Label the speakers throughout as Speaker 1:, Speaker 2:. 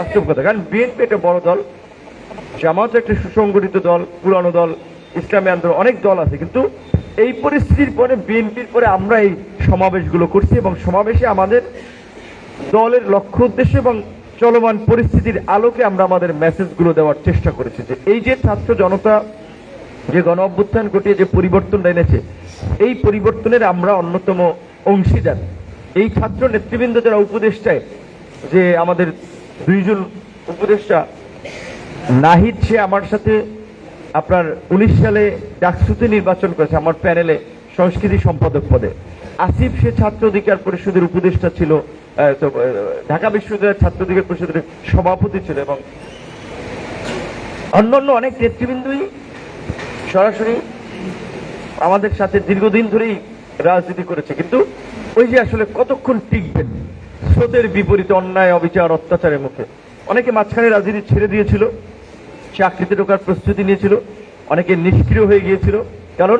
Speaker 1: বাস্তব কথা। কারণ বিএনপি একটা বড় দল জামাত একটা সুসংগঠিত দল, পুরানো দল, ইসলামী আন্দোলন, অনেক দল আছে। কিন্তু এই পরিস্থিতির পরে, বিএনপির পরে আমরা এই সমাবেশগুলো করছি এবং সমাবেশে আমাদের দলের লক্ষ্য উদ্দেশ্য এবং চলমান পরিস্থিতির আলোকে আমরা আমাদের মেসেজগুলো দেওয়ার চেষ্টা করেছি যে এই যে ছাত্র জনতা যে গণ অভ্যুত্থান ঘটিয়ে যে পরিবর্তনটা এনেছে, এই পরিবর্তনের আমরা অন্যতম অংশীদার। এই ছাত্র নেতৃবৃন্দ যারা উপদেষ্টায়, যে আমাদের দুইজন উপদেষ্টা। নাহিদ, সে আমার সাথে আপনার উনিশ সালে ডাকসুতে নির্বাচন করেছে, আমার প্যানেলে সংস্কৃতি সম্পাদক পদে। আসিফ, সে ছাত্র অধিকার পরিষদের উপদেষ্টা ছিল ঢাকা বিশ্ববিদ্যালয়ের ছাত্র অধিকার পরিষদের সভাপতি ছিল এবং অন্যান্য অনেক নেতৃবৃন্দই সরাসরি আমাদের সাথে দীর্ঘদিন ধরেই রাজনীতি করেছে। কিন্তু ওই যে আসলে কতক্ষণ টিকবেন? স্রোতের বিপরীতে অন্যায়, অবিচার, অত্যাচারের মুখে। অনেকে মাঝখানে রাজনীতি ছেড়ে দিয়েছিল চাকরিতে ঢোকার প্রস্তুতি নিয়েছিল, অনেকে নিষ্ক্রিয় হয়ে গিয়েছিল। কারণ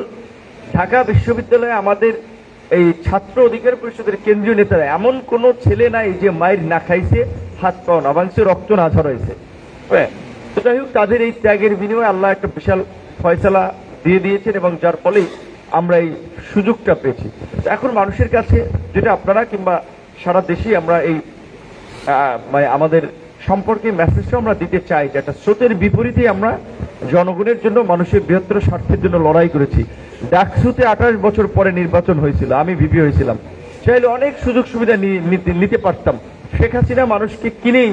Speaker 1: ঢাকা বিশ্ববিদ্যালয়ে আমাদের এই ছাত্র অধিকার পরিষদের কেন্দ্রীয় নেতারা এমন কোনো ছেলে নাই যে মায়ের না খাইছে, হাত পাও না বাংছে রক্ত না ঝরাইছে। হ্যাঁ তো যাই হোক, তাদের এই ত্যাগের বিনিময়ে আল্লাহ একটা বিশাল ফয়সালা দিয়ে দিয়েছেন এবং যার ফলেই আমরা এই সুযোগটা পেয়েছি। এখন মানুষের কাছে যেটা আপনারা কিংবা সারা দেশেই আমরা এই মানে আমাদের সম্পর্কে মেসেজটা আমরা দিতে চাই যে একটা স্রোতের বিপরীতে আমরা জনগণের জন্য মানুষের বৃহত্তর স্বার্থের জন্য লড়াই করেছি। ডাকসুতে আঠাশ বছর পরে নির্বাচন হয়েছিল, আমি ভিপি হয়েছিলাম। চাইলে অনেক সুযোগ সুবিধা নিতে পারতাম। শেখ হাসিনা মানুষকে কিনেই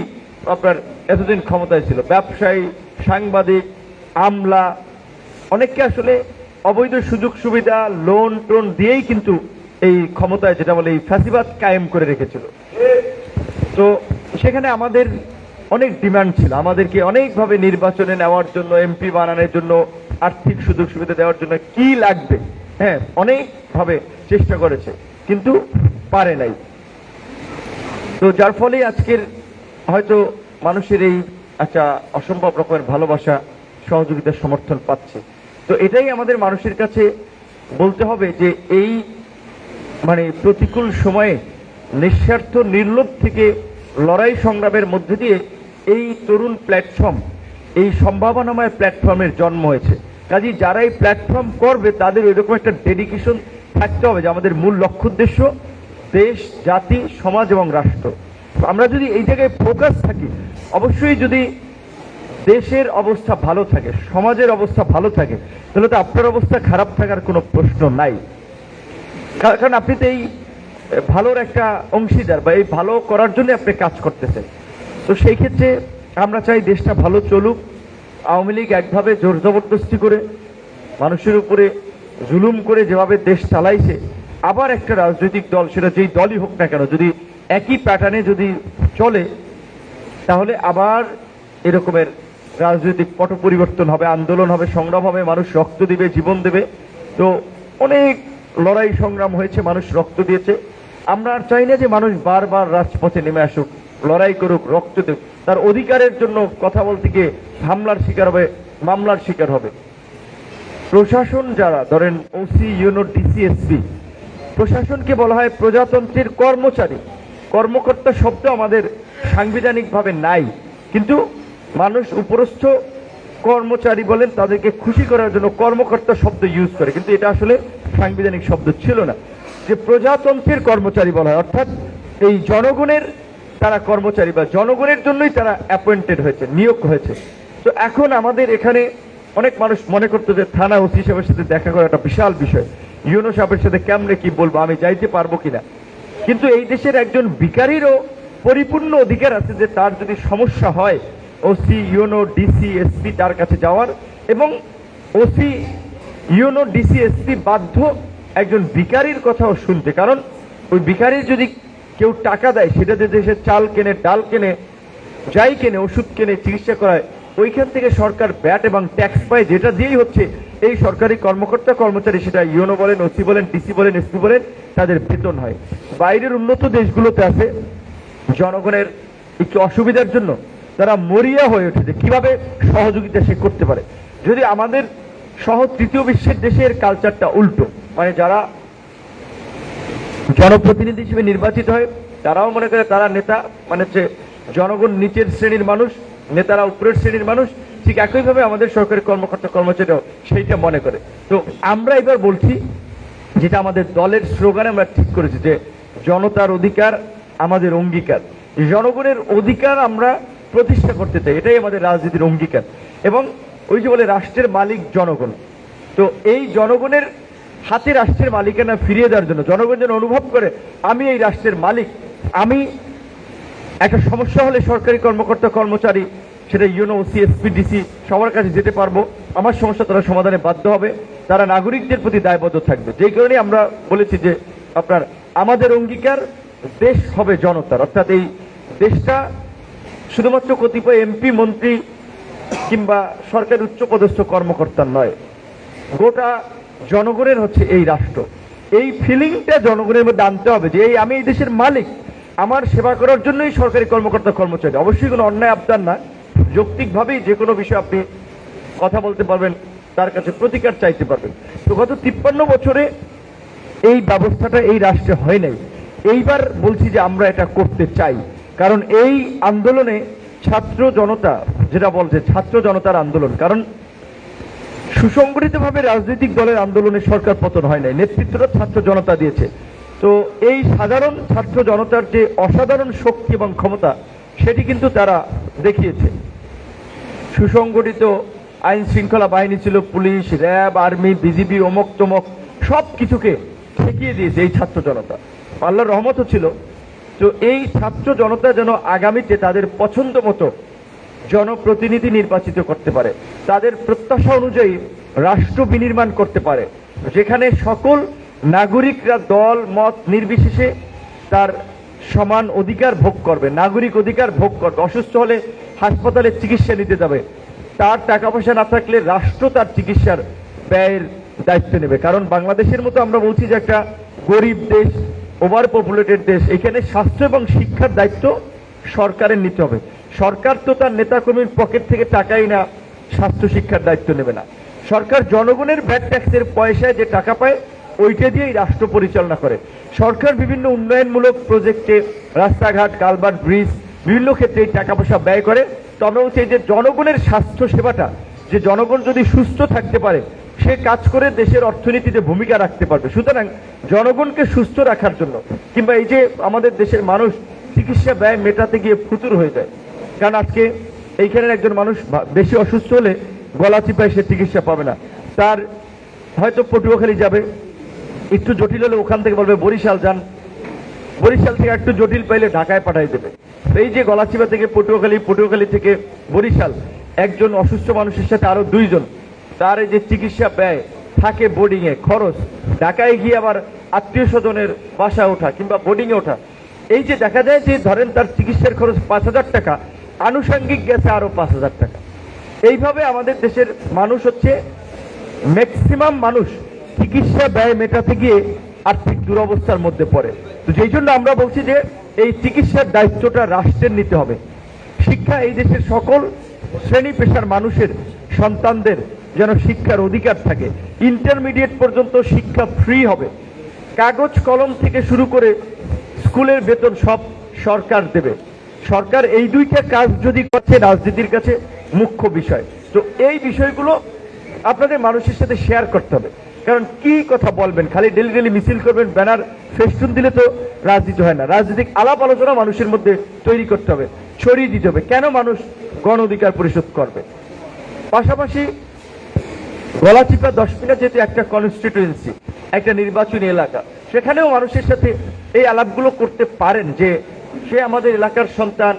Speaker 1: আপনার এতদিন ক্ষমতায় ছিল। ব্যবসায়ী, সাংবাদিক, আমলা, অনেককে আসলে অবৈধ সুযোগ সুবিধা লোন টোন দিয়েই কিন্তু এই ক্ষমতায় যেটা বলে এই ফ্যাসিবাদ কায়েম করে রেখেছিল। তো সেখানে আমাদের অনেক ডিমান্ড ছিল। আমাদেরকে অনেকভাবে নির্বাচনে নেওয়ার জন্য, এমপি বানানোর জন্য, আর্থিক সুযোগ সুবিধা দেওয়ার জন্য কি লাগবে? হ্যাঁ অনেকভাবে চেষ্টা করেছে, কিন্তু পারে নাই। তো যার ফলে আজকের হয়তো মানুষের এই একটা অসম্ভব রকমের ভালোবাসা, সহযোগিতার সমর্থন পাচ্ছে। তো এটাই আমাদের মানুষের কাছে বলতে হবে যে এই মানে প্রতিকূল সময়ে নিঃস্বার্থ নির্লোভ থেকে লড়াই সংগ্রামের মধ্যে দিয়ে এই তরুণ প্ল্যাটফর্ম এই সম্ভাবনাময় প্ল্যাটফর্মের জন্ম হয়েছে। কাজী যারা এই প্ল্যাটফর্ম করবে, তাদের ওইরকম একটা ডেডিকেশন থাকতে হবে যে আমাদের মূল লক্ষ্য উদ্দেশ্য দেশ, জাতি, সমাজ এবং রাষ্ট্র। আমরা যদি এই জায়গায় ফোকাস থাকি, অবশ্যই যদি দেশের অবস্থা ভালো থাকে, সমাজের অবস্থা ভালো থাকে, তাহলে তো আপনার অবস্থা খারাপ থাকার কোনো প্রশ্ন নাই। কারণ আপনি তো এই ভালোর একটা অংশীদার বা এই ভালো করার জন্য আপনি কাজ করতেছেন। তো সেই ক্ষেত্রে আমরা চাই দেশটা ভালো চলুক, আওয়ামী লীগ একভাবে জোর জবরদস্তি করে, মানুষের উপরে জুলুম করে যেভাবে দেশ চালাইছে, আবার একটা রাজনৈতিক দল, সেটা যেই দলই হোক না কেন, যদি একই প্যাটার্নে যদি চলে, তাহলে আবার এরকমের রাজনৈতিক পট পরিবর্তন হবে, আন্দোলন হবে, সংগ্রাম হবে, মানুষ রক্ত দিবে, জীবন দেবে। তো অনেক লড়াই সংগ্রাম হয়েছে, মানুষ রক্ত দিয়েছে। আমরা আর চাই না যে মানুষ বারবার রাজপথে নেমে আসুক, লড়াই করুক, রক্ত দেব তার অধিকারের জন্য কথা বলতে গিয়ে হামলার শিকার হবে, মামলার শিকার হবে। প্রশাসন যারা, ধরেন ওসি, ইউনো, ডিসিএসপি, প্রশাসনকে বলা হয় প্রজাতন্ত্রের কর্মচারী। কর্মকর্তা শব্দ আমাদের সাংবিধানিকভাবে নাই। কিন্তু মানুষ উপরস্থ কর্মচারী বলেন, তাদেরকে খুশি করার জন্য কর্মকর্তা শব্দ ইউজ করে। কিন্তু এটা আসলে সাংবিধানিক শব্দ ছিল না। যে প্রজাতন্ত্রের কর্মচারী বলা হয়, অর্থাৎ এই জনগণের তারা কর্মচারী বা জনগণের জন্যই তারা অ্যাপয়েন্টেড হয়েছে, নিয়োগ হয়েছে। তো এখন আমাদের এখানে অনেক মানুষ মনে করতো যে থানা ওসি সাহেবের সাথে দেখা করা একটা বিশাল বিষয়। ইউনো সাহেবের সাথে কেমনে কি বলব, আমি যাইতে পারব কিনা? কিন্তু এই দেশের একজন বিকারীরও পরিপূর্ণ অধিকার আছে যে তার যদি সমস্যা হয়, ওসি, ইউনো, ডিসি, এসপি তার কাছে যাওয়ার এবং ওসি ইউনো ডিসি এসপি বাধ্য একজন ভিকারির কথাও শুনতে, কারণ ওই ভিকারির যদি কেউ টাকা দেয়, সেটা দিয়ে দেশে চাল কেনে, ডাল কেনে, যাই কেনে, ওষুধ কেনে, চিকিৎসা করায়, ওইখান থেকে সরকার ব্যাট এবং ট্যাক্স পায়, যেটা দিয়েই হচ্ছে এই সরকারি কর্মকর্তা কর্মচারী, সেটা ইউনো বলেন, ওসি বলেন ডিসি বলেন এসপি বলেন, তাদের বেতন হয়। বাইরের উন্নত দেশগুলোতে আছে, জনগণের একটু অসুবিধার জন্য তারা মরিয়া হয়ে উঠেছে। কীভাবে সহযোগিতা সে করতে পারে? যদি আমাদের সহ তৃতীয় বিশ্বের দেশের কালচারটা উল্টো। মানে যারা জনপ্রতিনিধি হিসেবে নির্বাচিত হয়, তারাও মনে করে তারা নেতা মানে হচ্ছে জনগণ নিচের শ্রেণির মানুষ, নেতারা উপরের শ্রেণির মানুষ, ঠিক একইভাবে আমাদের সরকারি কর্মকর্তা, কর্মচারীরাও সেইটা মনে করে। তো আমরা এবার বলছি, যেটা আমাদের দলের স্লোগানে আমরা ঠিক করেছি, যে জনতার অধিকার আমাদের অঙ্গীকার। জনগণের অধিকার আমরা প্রতিষ্ঠা করতে চাই, এটাই আমাদের রাজনীতির অঙ্গীকার। এবং ওই যে বলে রাষ্ট্রের মালিক জনগণ। তো এই জনগণের হাতে রাষ্ট্রের মালিকানা ফিরিয়ে দেওয়ার জন্য, জনগণ যেন অনুভব করে, আমি এই রাষ্ট্রের মালিক, আমি একটা সমস্যা হলে সরকারি কর্মকর্তা, কর্মচারী, সেটা ইউনো, সিএসপি, ডিসি, সবার কাছে যেতে পারব। আমার সমস্যা তারা সমাধানে বাধ্য হবে। তারা নাগরিকদের প্রতি দায়বদ্ধ থাকবে। যেই কারণে আমরা বলেছি যে আপনার আমাদের অঙ্গীকার দেশ হবে জনতার। অর্থাৎ এই দেশটা শুধুমাত্র কতিপয় এমপি, মন্ত্রী কিংবা সরকার উচ্চপদস্থ কর্মকর্তার নয়। গোটা জনগণের হচ্ছে এই রাষ্ট্র। এই ফিলিংটা জনগণের মধ্যে আনতে হবে যে, এই আমি এই দেশের মালিক। আমার সেবা করার জন্যই সরকারি কর্মকর্তা কর্মচারী। অবশ্যই কোনো অন্যায় আবদার না। যৌক্তিকভাবেই যে কোনো বিষয়ে আপনি কথা বলতে পারবেন, তার কাছে প্রতিকার চাইতে পারবেন। তো গত তিপ্পান্ন বছরে এই ব্যবস্থাটা এই রাষ্ট্রে হয় নাই। এইবার বলছি যে আমরা এটা করতে চাই। কারণ এই আন্দোলনে ছাত্র জনতা যেটা বলছে ছাত্র জনতার আন্দোলন, কারণ সুসংগঠিতভাবে রাজনৈতিক দলের আন্দোলনে সরকার পতন হয় নাই নেতৃত্বটা ছাত্র জনতা দিয়েছে। তো এই সাধারণ ছাত্র জনতার যে অসাধারণ শক্তি এবং ক্ষমতা, সেটি কিন্তু তারা দেখিয়েছে। সুসংগঠিত আইন শৃঙ্খলা বাহিনী ছিল, পুলিশ, র্যাব, আর্মি, বিজিবি, অমক তমক, সব কিছুকে ঠেকিয়ে দিয়েছে এই ছাত্র জনতা। আল্লাহর রহমতও ছিল। তো এই ছাত্র জনতা যেন আগামীতে তাদের পছন্দ মতো জনপ্রতিনিধি নির্বাচিত করতে পারে। তাদের প্রত্যাশা অনুযায়ী রাষ্ট্র বিনির্মাণ করতে পারে। যেখানে সকল নাগরিকরা দল, মত নির্বিশেষে তার সমান অধিকার ভোগ করবে। নাগরিক অধিকার ভোগ করবে। অসুস্থ হলে হাসপাতালে চিকিৎসা নিতে যাবে। তার টাকা পয়সা না থাকলে রাষ্ট্র তার চিকিৎসার ব্যয়ের দায়িত্ব নেবে। কারণ বাংলাদেশের মতো আমরা বলছি যে একটা গরিব দেশ ওভার পপুলেটেড দেশ, এখানে স্বাস্থ্য এবং শিক্ষার দায়িত্ব সরকারের নিতে হবে। সরকার তো তার নেতাকর্মীর পকেট থেকে টাকাই না, স্বাস্থ্য শিক্ষার দায়িত্ব নেবে না। সরকার জনগণের ভ্যাট ট্যাক্সের পয়সায় যে টাকা পায়, ওইটা দিয়েই রাষ্ট্র পরিচালনা করে। সরকার বিভিন্ন উন্নয়নমূলক প্রজেক্টে রাস্তাঘাট কালভার্ট ব্রিজ, বিভিন্ন ক্ষেত্রে এই টাকা পয়সা ব্যয় করে। তো আমরা বলছি এই যে জনগণের স্বাস্থ্য সেবাটা, যে জনগণ যদি সুস্থ থাকতে পারে, সে কাজ করে দেশের অর্থনীতিতে ভূমিকা রাখতে পারবে। সুতরাং জনগণকে সুস্থ রাখার জন্য, কিংবা এই যে আমাদের দেশের মানুষ চিকিৎসা ব্যয় মেটাতে গিয়ে ফুতুর হয়ে যায় কারণ আজকে এইখানের একজন মানুষ বেশি অসুস্থ হলে গলা চিপায় সে চিকিৎসা পাবে না। তার হয়তো পটুয়াখালী যাবে। একটু জটিল হলে ওখান থেকে বলবে, বরিশাল যান। বরিশাল থেকে একটু জটিল পাইলে ঢাকায় পাঠাই দেবে। এই যে গলাচিপা থেকে পটুয়াখালী পটুয়াখালী থেকে বরিশাল, একজন অসুস্থ মানুষের সাথে আরও দুইজন, তার এই যে চিকিৎসা ব্যয় থাকে বোর্ডিং এ, খরচ। ঢাকায় গিয়ে আবার আত্মীয় স্বজনের বাসায় ওঠা কিংবা বোর্ডিং এ ওঠা। এই যে দেখা যায় যে ধরেন তার চিকিৎসার খরচ পাঁচ হাজার টাকা আনুষঙ্গিক গেছে আরও পাঁচ হাজার টাকা। এইভাবে আমাদের দেশের মানুষ হচ্ছে ম্যাক্সিমাম মানুষ চিকিৎসা ব্যয় মেটাতে গিয়ে আর্থিক দুরবস্থার মধ্যে পড়ে। তো যেই জন্য আমরা বলছি যে এই চিকিৎসার দায়িত্বটা রাষ্ট্রের নিতে হবে। শিক্ষা এই দেশের সকল শ্রেণি পেশার মানুষের সন্তানদের যেন শিক্ষার অধিকার থাকে। ইন্টারমিডিয়েট পর্যন্ত শিক্ষা ফ্রি হবে। কাগজ কলম থেকে শুরু করে স্কুলের বেতন সব সরকার দেবে। সরকার এই দুইটা কাজ যদি করছে, রাজনীতির কাছে মুখ্য বিষয়। তো এই বিষয়গুলো আপনাদের মানুষের সাথে শেয়ার করতে হবে। কারণ কি কথা বলবেন? খালি ডেলি ডেলি মিছিল করবেন, ব্যানার ফেস্টুন দিলে তো রাজনীতি হয় না। রাজনৈতিক আলাপ আলোচনা মানুষের মধ্যে তৈরি করতে হবে, ছড়িয়ে দিতে হবে। কেন মানুষ গণ অধিকার পরিশোধ করবে? পাশাপাশি গলাচিপা দশ মিনিট যেহেতু একটা কনস্টিটুয়েন্সি একটা নির্বাচনী এলাকা, সেখানেও মানুষের সাথে এই আলাপগুলো করতে পারেন যে সে আমাদের এলাকার সন্তান,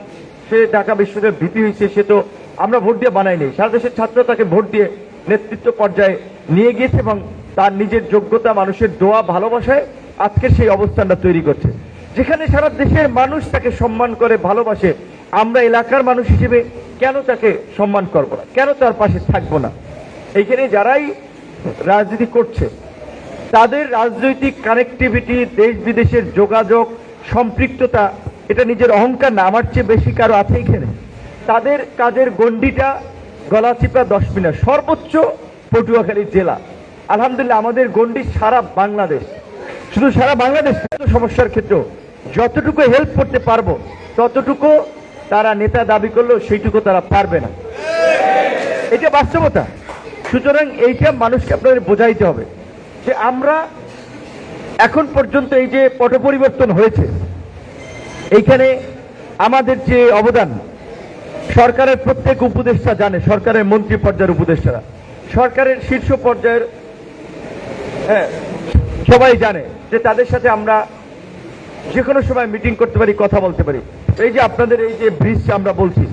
Speaker 1: সে ঢাকা বিশ্ববিদ্যালয়ের ভীতি হয়েছে, সে তো আমরা ভোট দিয়ে বানাই নেই সারা দেশের ছাত্র তাকে ভোট দিয়ে নেতৃত্ব পর্যায়ে নিয়ে গিয়েছে এবং তার নিজের যোগ্যতা, মানুষের দোয়া, ভালোবাসায় আজকের সেই অবস্থানটা তৈরি করছে। যেখানে সারা দেশের মানুষ তাকে সম্মান করে, ভালোবাসে, আমরা এলাকার মানুষ হিসেবে কেন তাকে সম্মান করব না? কেন তার পাশে থাকব না? এইখানে যারাই রাজনীতি করছে, তাদের রাজনৈতিক কানেক্টিভিটি দেশ বিদেশের যোগাযোগ, সম্পৃক্ততা এটা নিজের অহংকার না, আমার চেয়ে বেশি কারও আছে এখানে। তাদের কাজের গণ্ডিটা গলাচিপা দশ মিনার সর্বোচ্চ পটুয়াখালী জেলা। আলহামদুলিল্লাহ, আমাদের গণ্ডি সারা বাংলাদেশ। শুধু সারা বাংলাদেশ সমস্যার ক্ষেত্রেও। যতটুকু হেল্প করতে পারব, ততটুকু তারা নেতা দাবি করলেও সেইটুকু তারা পারবে না। এটা বাস্তবতা। সুতরাং এইটা মানুষকে আপনাদের বোঝাইতে হবে যে আমরা এখন পর্যন্ত এই যে পট পরিবর্তন হয়েছে এইখানে আমাদের যে অবদান, সরকারের প্রত্যেক উপদেষ্টা জানে, সরকারের মন্ত্রী পর্যায়ের উপদেষ্টারা। সরকারের শীর্ষ পর্যায়ের হ্যাঁ সবাই জানে যে তাদের সাথে আমরা যে কোনো সময় মিটিং করতে পারি, কথা বলতে পারি। এই যে আপনাদের এই যে ব্রিজ আমরা বলছি,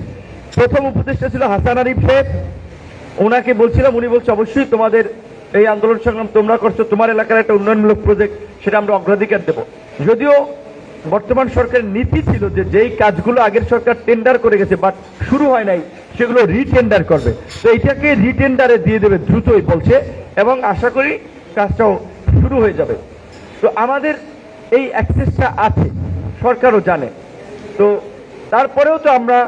Speaker 1: প্রথম উপদেষ্টা ছিল হাসান আরিফ সাহেব ওনাকে বলছিলাম, উনি বলছে, অবশ্যই তোমাদের এই আন্দোলন সংগ্রাম তোমরা করছ, তোমার এলাকার একটা উন্নয়নমূলক প্রজেক্ট সেটা আমরা অগ্রাধিকার দেব। যদিও বর্তমান সরকারের নীতি ছিল যে যেই কাজগুলো আগের সরকার টেন্ডার করে গেছে বাট শুরু হয় নাই, সেগুলো রিটেন্ডার করবে। তো এইটাকে রিটেন্ডারে দিয়ে দেবে দ্রুতই বলছে এবং আশা করি কাজটাও শুরু হয়ে যাবে। তো আমাদের এই অ্যাক্সেসটা আছে, সরকারও জানে। তো তারপরেও তো আমরা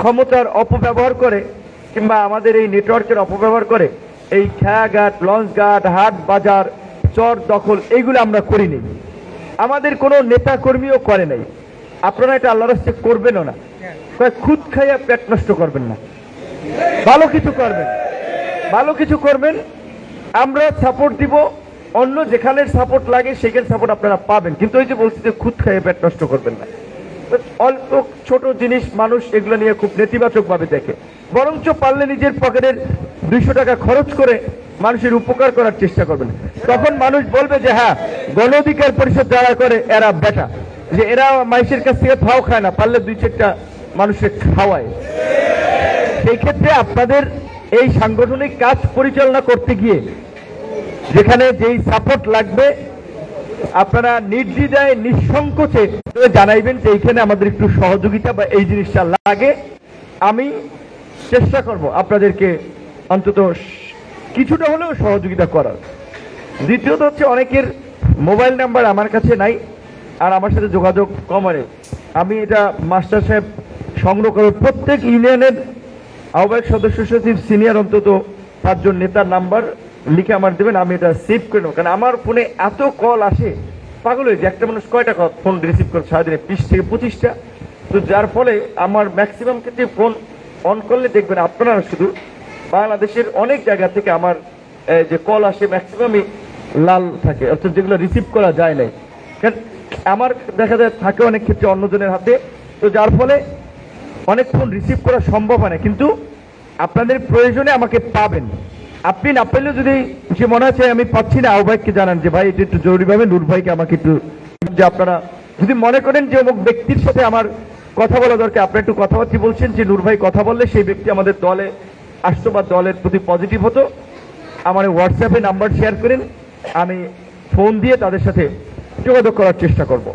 Speaker 1: ক্ষমতার অপব্যবহার করে কিংবা আমাদের এই নেটওয়ার্কের অপব্যবহার করে এই খেয়াঘাট লঞ্চ ঘাট হাট বাজার, চর দখল, এইগুলো আমরা করিনি। আমাদের কোনো নেতা কর্মীও করে নাই। আপনারা এটা আল্লাহ রাস্তে করবেনও না। খুদ খাইয়া পেট নষ্ট করবেন না। ভালো কিছু করবেন। ভালো কিছু করবেন, আমরা সাপোর্ট দিব, অন্য যেখানের সাপোর্ট লাগে সেখানে সাপোর্ট আপনারা পাবেন। কিন্তু ওই যে বলছি যে খুদ খাইয়ে পেট নষ্ট করবেন না। অল্প ছোট জিনিস মানুষ এগুলো নিয়ে খুব নেতিবাচক ভাবে দেখে। বরঞ্চ পারলে নিজের পকেটের দুইশো টাকা খরচ করে মানুষের উপকার করার চেষ্টা করবেন। তখন মানুষ বলবে যে হ্যাঁ গণ অধিকার পরিষদ যারা করে, এরা বেটা। যে এরা মাইসের কাছ থেকে ফাও খায় না, পারলে দুই চারটা মানুষের খাওয়ায়। সেই ক্ষেত্রে আপনাদের এই সাংগঠনিক কাজ পরিচালনা করতে গিয়ে, যেখানে যেই সাপোর্ট লাগবে, আপনারা নির্দ্বিধায়, নিঃসংকোচে জানাইবেন যে এইখানে আমাদের একটু সহযোগিতা বা এই জিনিসটা লাগে। আমি চেষ্টা করব আপনাদেরকে অন্তত কিছুটা হলেও সহযোগিতা করার। দ্বিতীয়ত হচ্ছে অনেকের মোবাইল নাম্বার আমার কাছে নাই, আর আমার সাথে যোগাযোগ কমারে আমি এটা মাস্টার সাহেব সংগ্রহ করব প্রত্যেক ইউনিয়নের আহ্বায়ক সদস্য সচিব সিনিয়র অন্তত পাঁচজন নেতার নাম্বার লিখে আমার দেবেন, আমি এটা সেভ করে নেব। কারণ আমার ফোনে এত কল আসে, পাগল হয়ে যায়। একটা মানুষ কয়টা কল ফোন রিসিভ করে? সারাদিনে বিশ থেকে পঁচিশটা। তো যার ফলে আমার ম্যাক্সিমাম ক্ষেত্রে ফোন অন করলে দেখবেন আপনারা শুধু বাংলাদেশের অনেক জায়গা থেকে আমার যে কল আসে ম্যাক্সিমামই লাল থাকে। অর্থাৎ যেগুলো রিসিভ করা যায় নাই। আমার দেখা যায় থাকে অনেক ক্ষেত্রে অন্যজনের হাতে। তো যার ফলে অনেক ফোন রিসিভ করা সম্ভব হয় না। কিন্তু আপনাদের প্রয়োজনে আমাকে পাবেন। আপনি না পেলেও যদি, সে মনে আছে আমি পাচ্ছি না আহ্বায়ককে জানান যে, ভাই এটা একটু জরুরিভাবে নূর ভাইকে আমাকে একটু যে আপনারা যদি মনে করেন যে অমুক ব্যক্তির সাথে আমার কথা বলা দরকার, আপনারা একটু কথাবার্তা বলছেন যে নূর ভাই কথা বললে সেই ব্যক্তি আমাদের দলে আসতো বা দলের প্রতি পজিটিভ হতো। আমার হোয়াটসঅ্যাপে নাম্বার শেয়ার করেন। আমি ফোন দিয়ে তাদের সাথে যোগাযোগ করার চেষ্টা করব।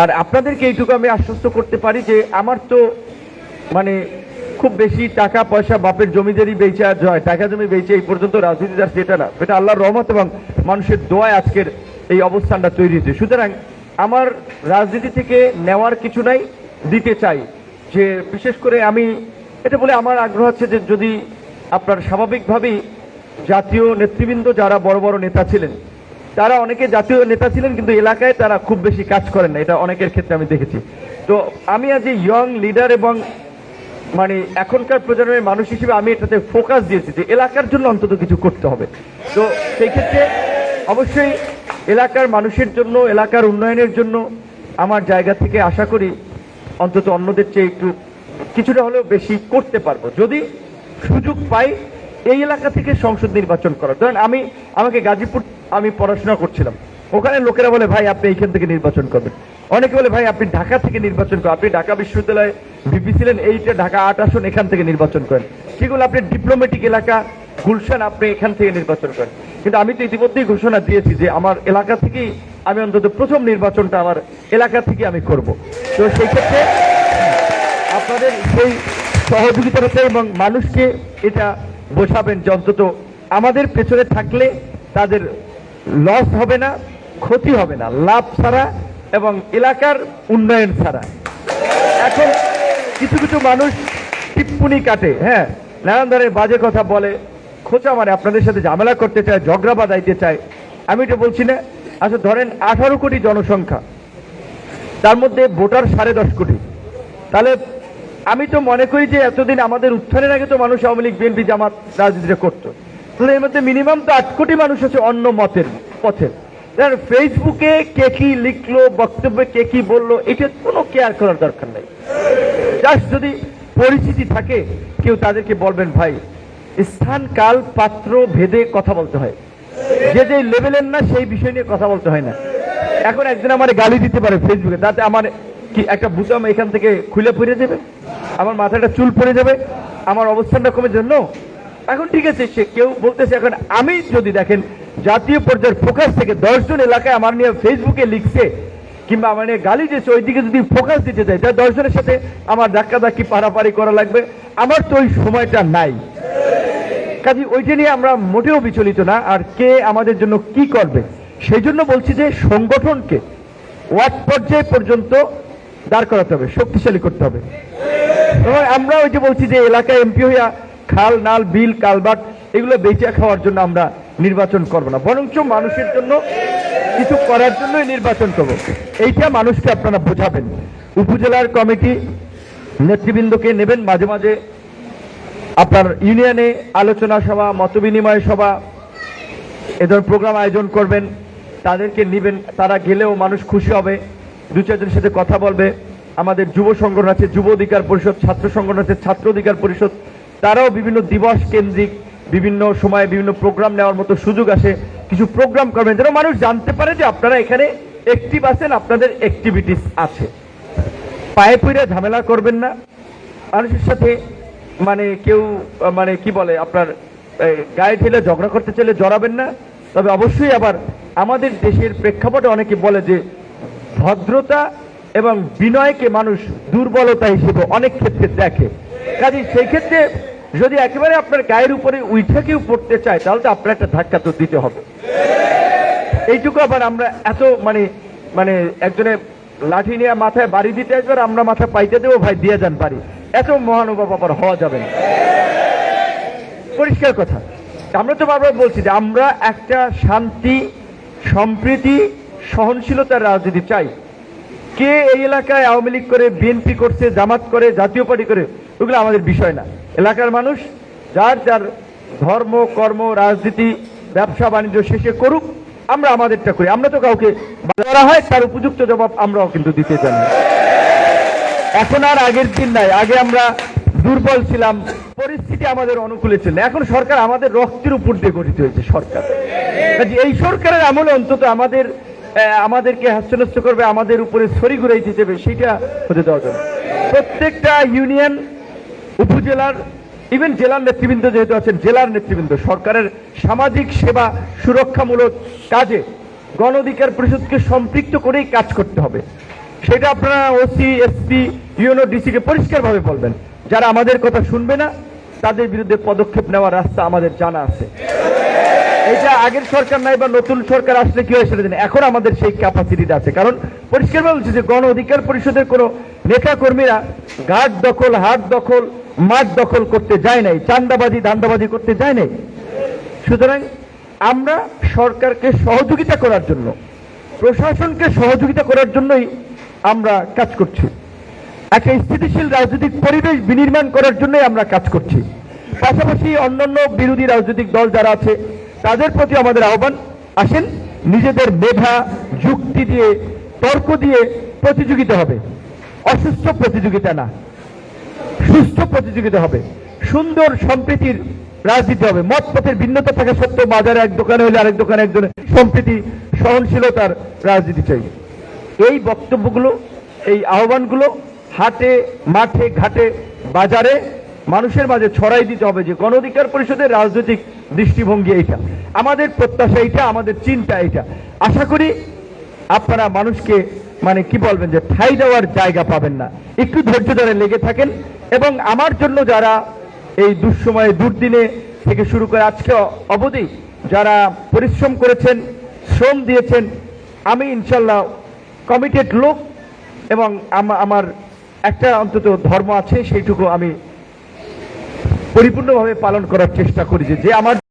Speaker 1: আর আপনাদেরকে এইটুকু আমি আশ্বস্ত করতে পারি যে, আমার তো মানে খুব বেশি টাকা, পয়সা, বাপের জমিদারি বেচে আর জয়, টাকা জমি বেচে এই পর্যন্ত রাজনীতি আর সেটা না। এটা আল্লাহর রহমত এবং মানুষের দোয়ায় আজকের এই অবস্থানটা তৈরি হয়েছে। সুতরাং আমার রাজনীতি থেকে নেওয়ার কিছু নাই, দিতে চাই। যে বিশেষ করে আমি এটা বলে আমার আগ্রহ আছে যে যদি আপনার স্বাভাবিকভাবেই জাতীয় নেতৃবৃন্দ যারা বড় বড় নেতা ছিলেন, তারা অনেকে জাতীয় নেতা ছিলেন কিন্তু এলাকায় তারা খুব বেশি কাজ করেন না। এটা অনেকের ক্ষেত্রে আমি দেখেছি। তো আমি আজ ইয়ং লিডার এবং মানে এখনকার প্রজন্মের মানুষ হিসেবে আমি এটাতে ফোকাস দিয়েছি যে এলাকার জন্য অন্তত কিছু করতে হবে। তো সেই ক্ষেত্রে অবশ্যই এলাকার মানুষের জন্য, এলাকার উন্নয়নের জন্য আমার জায়গা থেকে আশা করি অন্তত অন্যদের চেয়ে একটু কিছুটা হলেও বেশি করতে পারব। যদি সুযোগ পাই, এই এলাকা থেকে সংসদ নির্বাচন করার। ধরেন আমি, আমাকে গাজীপুর, আমি পড়াশোনা করছিলাম। ওখানে লোকেরা বলে, ভাই, আপনি এইখান থেকে নির্বাচন করবেন। অনেকে বলে, ভাই, আপনি ঢাকা থেকে নির্বাচন করেন। আপনি ঢাকা বিশ্ববিদ্যালয়ে ভিপি ছিলেন, এইটা ঢাকা আট আসন, এখান থেকে নির্বাচন করেন। সেগুলো আপনি ডিপ্লোম্যাটিক এলাকা, গুলশান, আপনি এখান থেকে নির্বাচন করেন। কিন্তু আমি তো ইতিমধ্যেই ঘোষণা দিয়েছি যে, আমার এলাকা থেকেই আমি অন্তত প্রথম নির্বাচনটা আমার এলাকা থেকে আমি করব। তো সেই ক্ষেত্রে আপনাদের সেই সহযোগিতার চাই এবং মানুষকে এটা বোঝাবেন যে অন্তত আমাদের পেছনে থাকলে তাদের লস হবে না, ক্ষতি হবে না, লাভ ছাড়া এবং এলাকার উন্নয়ন ছাড়া। এখন কিছু কিছু মানুষ টিপ্পুনি কাটে হ্যাঁ? নানান ধরনের বাজে কথা বলে, খোঁচা মানে আপনাদের সাথে ঝামেলা করতে চায়, ঝগড়া বাঁধাইতে চায়। আমি এটা বলছি না আচ্ছা ধরেন আঠারো কোটি জনসংখ্যা, তার মধ্যে ভোটার সাড়ে দশ কোটি। তাহলে আমি তো মনে করি যে এতদিন আমাদের উত্থানের আগে তো মানুষ আওয়ামী লীগ, বিএনপি, জামাত রাজনীতিটা করতো। তাহলে এর মধ্যে মিনিমাম তো আট কোটি মানুষ আছে অন্য মতের পথের ফেসবুকে কে কি লিখলো, বক্তব্যে কে কি বলল, এটা কোনো কেয়ার করার দরকার নেই। জাস্ট যদি পরিচিতি থাকে, কেউ তাদেরকে বলবেন, ভাই, স্থান, কাল, পাত্র, ভেদে কথা বলতে হয়। যে যে লেভেলের না, সেই বিষয় নিয়ে কথা বলতে হয় না। এখন একজন আমার গালি দিতে পারে ফেসবুকে তাতে আমার কি একটা বুতাম এখান থেকে খুলে পড়ে যাবে? আমার মাথাটা চুল পড়ে যাবে, আমার অবস্থানটা কমে জন্য এখন ঠিক আছে, সে কেউ বলতেছে, এখন আমি যদি দেখেন জাতীয় পর্যায়ের ফোকাস থেকে দশজন এলাকায় আমার নিয়ে ফেসবুকে লিখছে, কিংবা আমার নিয়ে গালি দিয়েছে, ওইদিকে যদি ফোকাস দিতে চাই তাহলে দশজনের সাথে আমার ধাক্কা ধাক্কি পারাপারি করা লাগবে। আমার তো ওই সময়টা নাই। কাজে, ওইটা নিয়ে আমরা মোটেও বিচলিত না, আর কে আমাদের জন্য কি করবে? সেই জন্য বলছি যে সংগঠনকে ওয়ার্ড পর্যায় পর্যন্ত দাঁড় করাতে হবে, শক্তিশালী করতে হবে। এবং আমরা ওই যে বলছি যে এলাকায় এমপি হইয়া খাল, নাল, বিল, কালবাট, এগুলো বেচা খাওয়ার জন্য আমরা নির্বাচন করব না। বরঞ্চ মানুষের জন্য, কিছু করার জন্যই নির্বাচন করব। এইটা মানুষকে আপনারা বোঝাবেন। উপজেলার কমিটি নেতৃবৃন্দকে নেবেন মাঝে মাঝে। আপনার ইউনিয়নে আলোচনা সভা, মতবিনিময় সভা এ ধরনের প্রোগ্রাম আয়োজন করবেন, তাদেরকে নেবেন, তারা গেলেও মানুষ খুশি হবে দু চারজনের সাথে কথা বলবে। আমাদের যুব সংগঠন আছে, যুব অধিকার পরিষদ, ছাত্র সংগঠন আছে, ছাত্র অধিকার পরিষদ, তারাও বিভিন্ন দিবস কেন্দ্রিক, বিভিন্ন সময়ে বিভিন্ন প্রোগ্রাম নেওয়ার মতো সুযোগ আসে। কিছু প্রোগ্রাম করবেন, যেন মানুষ জানতে পারে যে আপনারা এখানে অ্যাক্টিভ আছেন, আপনাদের অ্যাক্টিভিটিস আছে। পায়ে পইরা ঝামেলা করবেন না। মানুষের সাথে মানে কেউ মানে কি বলে, আপনার গায়ে ঠেলে ঝগড়া করতে চাইলে জড়াবেন না। তবে অবশ্যই আবার আমাদের দেশের প্রেক্ষাপটে অনেকে বলে যে, ভদ্রতা এবং বিনয়কে মানুষ দুর্বলতা হিসেবে অনেক ক্ষেত্রে দেখে। কাজে সেই ক্ষেত্রে যদি একেবারে আপনার গায়ের উপরে উইঠা কেউ পড়তে চায়, তাহলে তো আপনার একটা ধাক্কা তো দিতে হবে। এইটুকু আবার আমরা এত মানে মানে একজনে লাঠি নিয়ে মাথায় বাড়ি দিতে আসবে, আর আমরা মাথায় পাইতে দেবো, ভাই, দিয়ে যান বাড়ি। এত মহানুভব আবার হওয়া যাবে না। পরিষ্কার কথা। আমরা তো বারবার বলছি যে আমরা একটা শান্তি, সম্প্রীতি, সহনশীলতার রাজনীতি চাই। কে এই এলাকায় আওয়ামী লীগ করে বিএনপি করছে, জামাত করে, জাতীয় পার্টি করে, ওগুলো আমাদের বিষয় না। এলাকার মানুষ যার যার ধর্ম, কর্ম, রাজনীতি, ব্যবসা, বাণিজ্য শেষে করুক, আমরা আমাদেরটা করি। আমরা তো কাউকে করা হয়, তার উপযুক্ত জবাব আমরাও কিন্তু দিতে জানি। এখন আর আগের দিন নাই। আগে আমরা দুর্বল ছিলাম, পরিস্থিতি আমাদের অনুকূলে ছিল এখন সরকার আমাদের রক্তের উপর দিয়ে গঠিত হয়েছে সরকার। এই সরকারের আমলে অন্তত আমাদের আমাদেরকে হাস্যনস্ত করবে, আমাদের উপরে ছড়ি ঘুরাই দিতে হবে, সেটা হতে দেওয়া যাবে প্রত্যেকটা ইউনিয়ন, উপজেলার ইভেন জেলার নেতৃবৃন্দ যেহেতু আছেন, জেলার নেতৃবৃন্দ, সরকারের সামাজিক সেবা সুরক্ষামূলক কাজে গণ অধিকার পরিষদকে সম্পৃক্ত করেই কাজ করতে হবে। সেটা আপনারা ওসি, এসপি ইউনো ডিসিকে পরিষ্কারভাবে বলবেন। যারা আমাদের কথা শুনবে না, তাদের বিরুদ্ধে পদক্ষেপ নেওয়ার রাস্তা আমাদের জানা আছে। এটা আগের সরকার নাই বা নতুন সরকার আসলে কি হয় না। এখন আমাদের সেই ক্যাপাসিটিটা আছে। কারণ পরিষ্কারভাবে বলছি যে গণ অধিকার পরিষদের কোনো নেতা কর্মীরা ঘাট দখল, হাট দখল, মাঠ দখল করতে যায় নাই চান্দাবাজি দান্দাবাজি করতে যায় নাই। সুতরাং আমরা সরকারকে সহযোগিতা করার জন্য, প্রশাসনকে সহযোগিতা করার জন্যই আমরা কাজ করছি। একটা স্থিতিশীল রাজনৈতিক পরিবেশ বিনির্মাণ করার জন্যই আমরা কাজ করছি। পাশাপাশি অন্যান্য বিরোধী রাজনৈতিক দল যারা আছে তাদের প্রতি আমাদের আহ্বান। আসেন, নিজেদের মেধা, যুক্তি দিয়ে, তর্ক দিয়ে প্রতিযোগিতা হবে। অসুস্থ প্রতিযোগিতা না। সুস্থ প্রতিযোগিতা হবে। সুন্দর সম্প্রীতির রাজনীতি হবে। মত পথের ভিন্নতা থাকা সত্ত্বেও বাজারে এক দোকানে হলে আরেক দোকানে একজনের সম্প্রীতি, সহনশীলতার রাজনীতি চাই। এই বক্তব্যগুলো, এই আহ্বানগুলো হাটে, মাঠে, ঘাটে, বাজারে মানুষের মাঝে ছড়াই দিতে হবে যে গণ অধিকার পরিষদের রাজনৈতিক দৃষ্টিভঙ্গি এইটা। আমাদের প্রত্যাশা এইটা, আমাদের চিন্তা এইটা। আশা করি আপনারা মানুষকে মানে কি বলবেন যে ঠাই দেওয়ার জায়গা পাবেন না। একটু ধৈর্য ধরে লেগে থাকেন এবং আমার জন্য যারা এই দুঃসময়ে, দুর্দিনে থেকে শুরু করে আজকে অবধি যারা পরিশ্রম করেছেন, শ্রম দিয়েছেন, আমি ইনশাল্লাহ কমিটেড লোক এবং আমার একটা অন্তত ধর্ম আছে, সেইটুকু আমি পরিপূর্ণভাবে পালন করার চেষ্টা করেছে যে আমার